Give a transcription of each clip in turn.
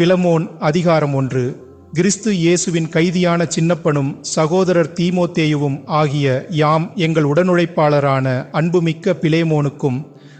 Philemon அதிகாரம் ஒன்று. கிறிஸ்து இயேசுவின் கைதியான சின்னப்பனும் சகோதரர் தீமோத்தேயுவும் ஆகிய யாம் எங்கள் உடனுழைப்பாளரான அன்புமிக்க பிலேமோனுக்கும்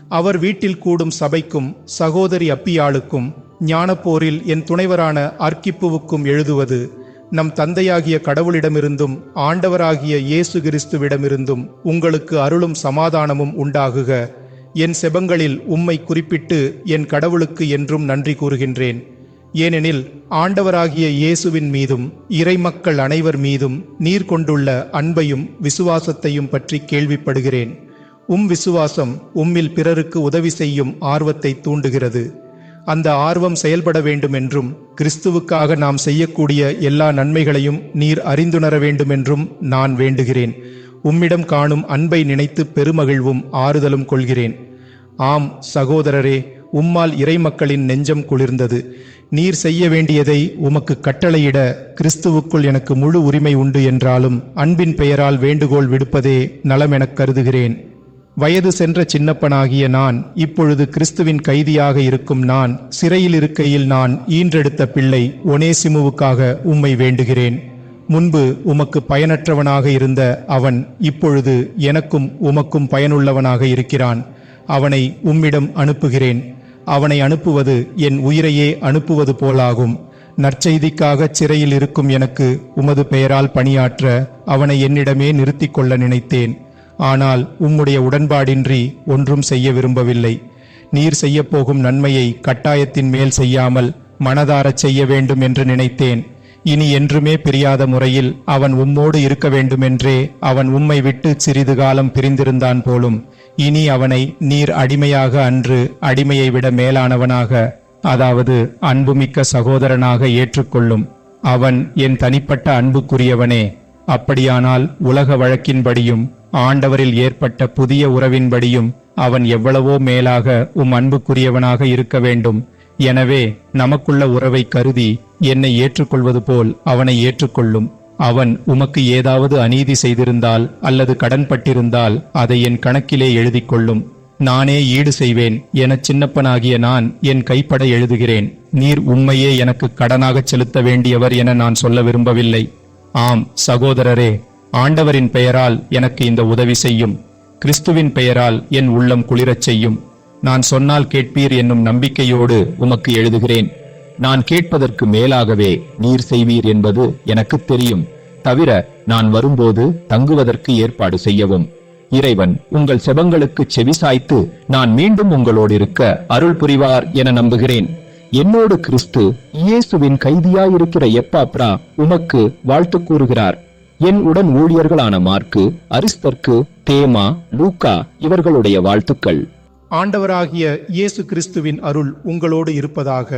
அவர் வீட்டில் கூடும் சபைக்கும் சகோதரி அப்பியாளுக்கும் ஞானப்போரில் என் துணைவரான அர்க்கிப்புவுக்கும் எழுதுவது நம் தந்தையாகிய கடவுளிடமிருந்தும் ஆண்டவராகிய இயேசு கிறிஸ்துவிடமிருந்தும் உங்களுக்கு அருளும் சமாதானமும் உண்டாகுக. என் செபங்களில் உம்மை குறிப்பிட்டு என் கடவுளுக்கு என்றும் நன்றி கூறுகின்றேன். ஏனெனில் ஆண்டவராகிய இயேசுவின் மீதும் இறைமக்கள் அனைவர் மீதும் நீர் கொண்டுள்ள அன்பையும் விசுவாசத்தையும் பற்றி கேள்விப்படுகிறேன். உம் விசுவாசம் உம்மில் பிறருக்கு உதவி செய்யும் ஆர்வத்தை தூண்டுகிறது. அந்த ஆர்வம் செயல்பட வேண்டும் என்றும் கிறிஸ்துவுக்காக நாம் செய்யக்கூடிய எல்லா நன்மைகளையும் நீர் அறிந்துணர வேண்டுமென்றும் நான் வேண்டுகிறேன். உம்மிடம் காணும் அன்பை நினைத்து பெருமகிழ்வும் ஆறுதலும் கொள்கிறேன். ஆம் சகோதரரே உம்மால் இறைமக்களின் நெஞ்சம் குளிர்ந்தது. நீர் செய்ய வேண்டியதை உமக்கு கட்டளையிட கிறிஸ்துவுக்குள் எனக்கு முழு உரிமை உண்டு என்றாலும் அன்பின் பெயரால் வேண்டுகோள் விடுப்பதே நலம் எனக் கருதுகிறேன். வயது சென்ற சின்னப்பனாகிய நான் இப்பொழுது கிறிஸ்துவின் கைதியாக இருக்கும் நான் சிறையில் இருக்கையில் நான் ஈன்றெடுத்த பிள்ளை ஒனேசிமுவுக்காக உம்மை வேண்டுகிறேன். முன்பு உமக்கு பயனற்றவனாக இருந்த அவன் இப்பொழுது எனக்கும் உமக்கும் பயனுள்ளவனாக இருக்கிறான். அவனை உம்மிடம் அனுப்புகிறேன். அவனை அனுப்புவது என் உயிரையே அனுப்புவது போலாகும். நற்செய்திக்காக சிறையில் இருக்கும் எனக்கு உமது பெயரால் பணியாற்ற அவனை என்னிடமே நிறுத்திக் கொள்ள நினைத்தேன். ஆனால் உம்முடைய உடன்பாடின்றி ஒன்றும் செய்ய விரும்பவில்லை. நீர் செய்யப்போகும் நன்மையை கட்டாயத்தின் மேல் செய்யாமல் மனதாரச் செய்ய வேண்டும் என்று நினைத்தேன். இனி என்றுமே பிரியாத முறையில் அவன் உம்மோடு இருக்க வேண்டுமென்றே அவன் உம்மை விட்டு சிறிது காலம் பிரிந்திருந்தான் போலும். இனி அவனை நீர் அடிமையாக அன்று அடிமையை விட மேலானவனாக அதாவது அன்புமிக்க சகோதரனாக ஏற்றுக்கொள்ளும். அவன் என் தனிப்பட்ட அன்புக்குரியவனே. அப்படியானால் உலக வழக்கின்படியும் ஆண்டவரில் ஏற்பட்ட புதிய உறவின்படியும் அவன் எவ்வளவோ மேலாக உம் அன்புக்குரியவனாக இருக்க வேண்டும். எனவே நமக்குள்ள உறவை கருதி என்னை ஏற்றுக்கொள்வது போல் அவனை ஏற்றுக்கொள்ளும். அவன் உமக்கு ஏதாவது அநீதி செய்திருந்தால் அல்லது கடன்பட்டிருந்தால் அதை என் கணக்கிலே எழுதிக்கொள்ளும். நானே ஈடு செய்வேன் எனச் சின்னப்பனாகிய நான் என் கைப்பட எழுதுகிறேன். நீர் உண்மையே எனக்கு கடனாகச் செலுத்த வேண்டியவர் என நான் சொல்ல விரும்பவில்லை. ஆம் சகோதரரே ஆண்டவரின் பெயரால் எனக்கு இந்த உதவி செய்யும். கிறிஸ்துவின் பெயரால் என் உள்ளம் குளிரச் செய்யும். நான் சொன்னால் கேட்பீர் என்னும் நம்பிக்கையோடு உமக்கு எழுதுகிறேன். நான் கேட்பதற்கு மேலாகவே நீர் செய்வீர் என்பது எனக்கு தெரியும். தவிர நான் வரும்போது தங்குவதற்கு ஏற்பாடு செய்யவும். இறைவன் உங்கள் செபங்களுக்கு செவிசாய்த்து நான் மீண்டும் உங்களோடு இருக்க அருள் புரிவார் என நம்புகிறேன். என்னோடு கிறிஸ்து இயேசுவின் கைதியாயிருக்கிற எப்பாப்ரா உமக்கு வாழ்த்து கூறுகிறார். என் உடன் ஊழியர்களான மார்க்கு அரிஸ்தர்க்கு தேமா லூக்கா இவர்களுடைய வாழ்த்துக்கள். ஆண்டவராகிய இயேசு கிறிஸ்துவின் அருள் உங்களோடு இருப்பதாக